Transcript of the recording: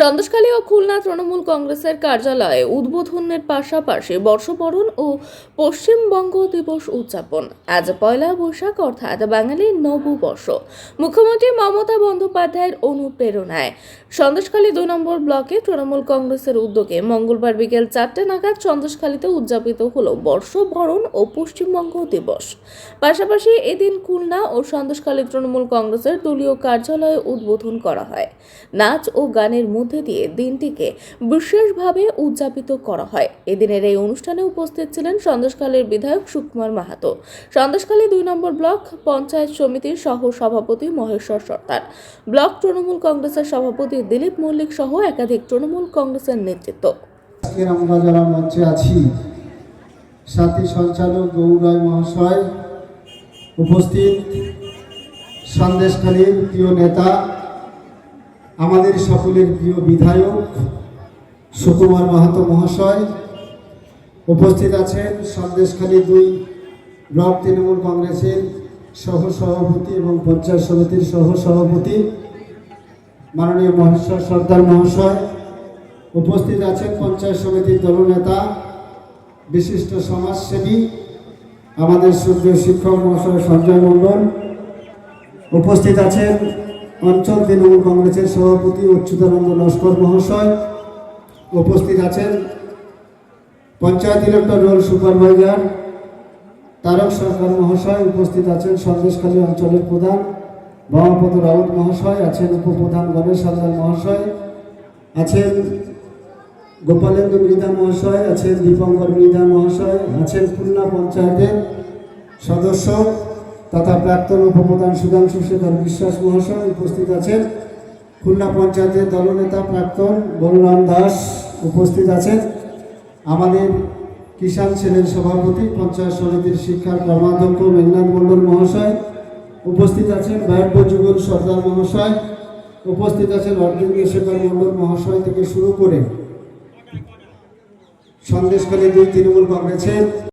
সন্দেশখালী ও খুলনা তৃণমূল কংগ্রেসের কার্যালয়ে উদ্বোধনের পাশাপাশি বর্ষবরণ ও পশ্চিমবঙ্গ দিবস উদযাপন। আজ পয়লা বৈশাখ, অর্থাৎ বাঙালির নববর্ষ। মুখ্যমন্ত্রী মমতা বন্দ্যোপাধ্যায়ের অনুপ্রেরণায়। সন্দেশখালী দুই নম্বর ব্লকে তৃণমূল কংগ্রেসের উদ্যোগে মঙ্গলবার বিকেল চারটে নাগাদ সন্দেশখালীতে উদযাপিত হল বর্ষবরণ ও পশ্চিমবঙ্গ দিবস। পাশাপাশি এদিন খুলনা ও সন্দেশখালী তৃণমূল কংগ্রেসের দলীয় কার্যালয়ে উদ্বোধন করা হয়। নাচ ও গানের মধ্যে দিয়ে দিনটিকে বিশেষভাবে উদযাপিত করা হয়। এদিনের এই অনুষ্ঠানে উপস্থিত ছিলেন সন্দেশখালীর বিধায়ক সুকুমার মাহাতো। সন্দেশখালী দুই নম্বর ব্লক পঞ্চায়েত সমিতির সহ সভাপতি মহেশ্বর সর্দার। ব্লক তৃণমূল কংগ্রেসের সভাপতি দিলীপ মল্লিক সহ একাধিক তৃণমূল কংগ্রেসের নেতৃত্ব। আমরা যারা মঞ্চে আছি, সাথী সঞ্চালক গৌরায় মহাশয় উপস্থিত, সন্দেশখালীর প্রিয় নেতা আমাদের সকলের প্রিয় বিধায়ক সুকুমার মাহাতো মহাশয় উপস্থিত আছেন সন্দেশখালী দুই ব্লক তৃণমূল কংগ্রেসের সহ সভাপতি এবং পঞ্চায়েত সমিতির সহ সভাপতি মাননীয় মহেশ্বর সর্দার মহাশয়। উপস্থিত আছেন পঞ্চায়েত সমিতির দলনেতা, বিশিষ্ট সমাজসেবী, আমাদের সূর্য শিক্ষক মহাশয় সঞ্জয় মণ্ডল। উপস্থিত আছেন অঞ্চল তৃণমূল কংগ্রেসের সভাপতি অচ্যুতানন্দ লস্কর মহাশয় উপস্থিত আছেন। Panchayat elector roll supervisor Tarak Sarkar মহাশয় উপস্থিত আছেন। সন্দেশখালী অঞ্চলের প্রধান বামাপদ রাউত মহাশয় আছেন। উপপ্রধান গণেশ হালদার মহাশয় আছেন। গোপালেন্দ্র মৃধা মহাশয় আছেন। দীপঙ্কর মৃধা মহাশয় আছেন। খুলনা পঞ্চায়েতের সদস্য তথা প্রাক্তন উপপ্রধান সুধাংশু শেখর বিশ্বাস মহাশয় উপস্থিত আছেন। খুলনা পঞ্চায়েতের দলনেতা প্রাক্তন বলরাম দাস উপস্থিত আছেন। আমাদের কিষাণ সেলের সভাপতি, পঞ্চায়েত সমিতির শিক্ষার কর্মাধ্যক্ষ মেঘনাথ মণ্ডল মহাশয় উপস্থিত আছেন। ব্যাটব যুগল সর্দার মহাশয় উপস্থিত আছেন। অরবিন্দ শেখর মণ্ডল মহাশয় থেকে শুরু করে সন্দেশখালী দুই তৃণমূল কংগ্রেসের